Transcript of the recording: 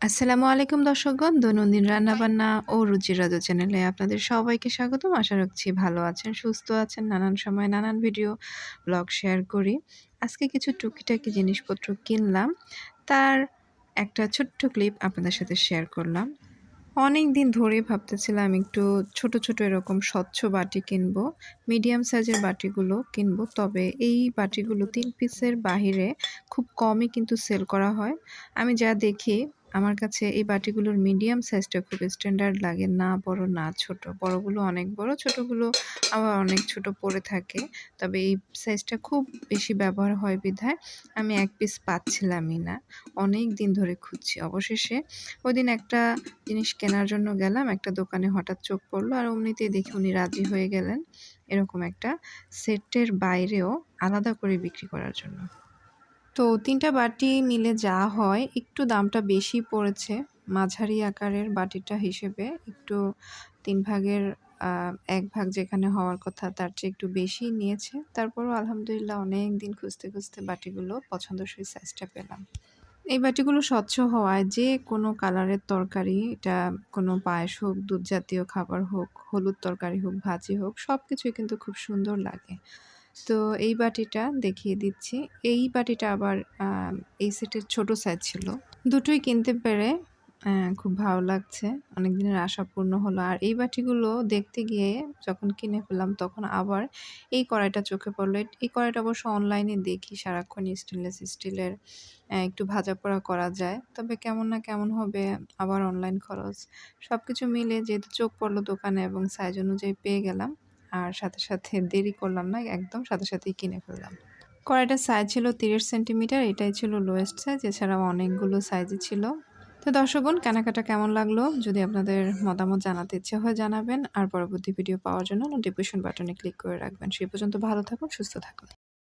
আসসালামু আলাইকুম দর্শকগণ, দৈনন্দিন রান্নাবান্না ও রুচি রাজু চ্যানেলে আপনাদের সবাইকে স্বাগতম। আশা রাখছি ভালো আছেন, সুস্থ আছেন, নানান সময় নানান ভিডিও, ব্লগ শেয়ার করি। আজকে কিছু টুকিটাকি জিনিসপত্র কিনলাম। তার একটা ছোট্ট ক্লিপ আপনাদের সাথে শেয়ার করলাম। অনেক দিন ধরে ভাবতেছিলাম একটু ছোট ছোট এরকম স্বচ্ছ বাটি কিনব, মিডিয়াম সাইজের বাটিগুলো কিনবো, তবে এই বাটিগুলো তিন পিসের বাহিরে খুব কমই কিন্তু সেল করা হয়। আমি যা দেখি আমার কাছে এই বাটিগুলোর মিডিয়াম সাইজটা খুব স্ট্যান্ডার্ড লাগে। না বড়, না ছোট। বড়গুলো অনেক বড়, ছোটগুলো আবার অনেক ছোট পড়ে থাকে। তবে এই সাইজটা খুব বেশি ব্যবহার হয় বিধায় আমি এক পিস পাচ্ছিলামই না। অনেক দিন ধরে খুঁজছি। অবশেষে ওই দিন একটা জিনিস কেনার জন্য গেলাম। একটা দোকানে হঠাৎ চোখ পড়ল আর অমনিতেই দেখে উনি রাজি হয়ে গেলেন। এরকম একটা সেটের বাইরেও আলাদা করে বিক্রি করার জন্য। তো তিনটা বাটি মিলে যা হয়, একটু দামটা বেশি পড়েছে। মাঝারি আকারের বাটিটা হিসেবে একটু তিন ভাগের এক ভাগ যেখানে হওয়ার কথা তার চেয়ে একটু বেশি নিয়েছে। তারপরও আলহামদুলিল্লাহ অনেক দিন খুঁজতে খুঁজতে বাটিগুলো পছন্দসই সাইজটা পেলাম। এই বাটিগুলো স্বচ্ছ হওয়ায় যে কোনো কালারের তরকারি, এটা কোনো পায়েস হোক দুধ জাতীয় খাবার হোক, হলুদ তরকারি হোক, ভাজি হোক সব কিছুই কিন্তু খুব সুন্দর লাগে। তো এই বাটিটা দেখিয়ে দিচ্ছি। এই বাটিটা আবার এই সেটের ছোট সাইজ ছিল। দুটোই কিনতে পেরে খুব ভালো লাগছে। অনেক দিনের আশা পূর্ণ হলো। আর এই বাটিগুলো দেখতে গিয়ে যখন কিনে ফেললাম, তখন আবার এই কড়াইটা চোখে পড়ল। এই কড়াইটা অবশ্য অনলাইনে দেখি সারাক্ষণ স্টেনলেস স্টিলের একটু ভাজা পোড়া করা যায়। তবে কেমন না কেমন হবে, আবার অনলাইন খরচ। সব কিছু মিলে যেহেতু চোখ পড়ল দোকানে এবং সাইজ অনুযায়ী পেয়ে গেলাম আর সাথে সাথে দেরি করলাম না, একদম সাথে সাথেই কিনে ফেললাম। কড়াইটার সাইজ ছিল তিরিশ সেন্টিমিটার এটাই ছিল লোয়েস্ট সাইজ এছাড়াও অনেকগুলো সাইজই ছিল। তো দর্শকগণ, কেনাকাটা কেমন লাগল? যদি আপনাদের মতামত জানাতে ইচ্ছে হয় জানাবেন, আর পরবর্তী ভিডিও পাওয়ার জন্য নোটিফিকেশন বাটনে ক্লিক করে রাখবেন। সেই পর্যন্ত ভালো থাকুন, সুস্থ থাকুন।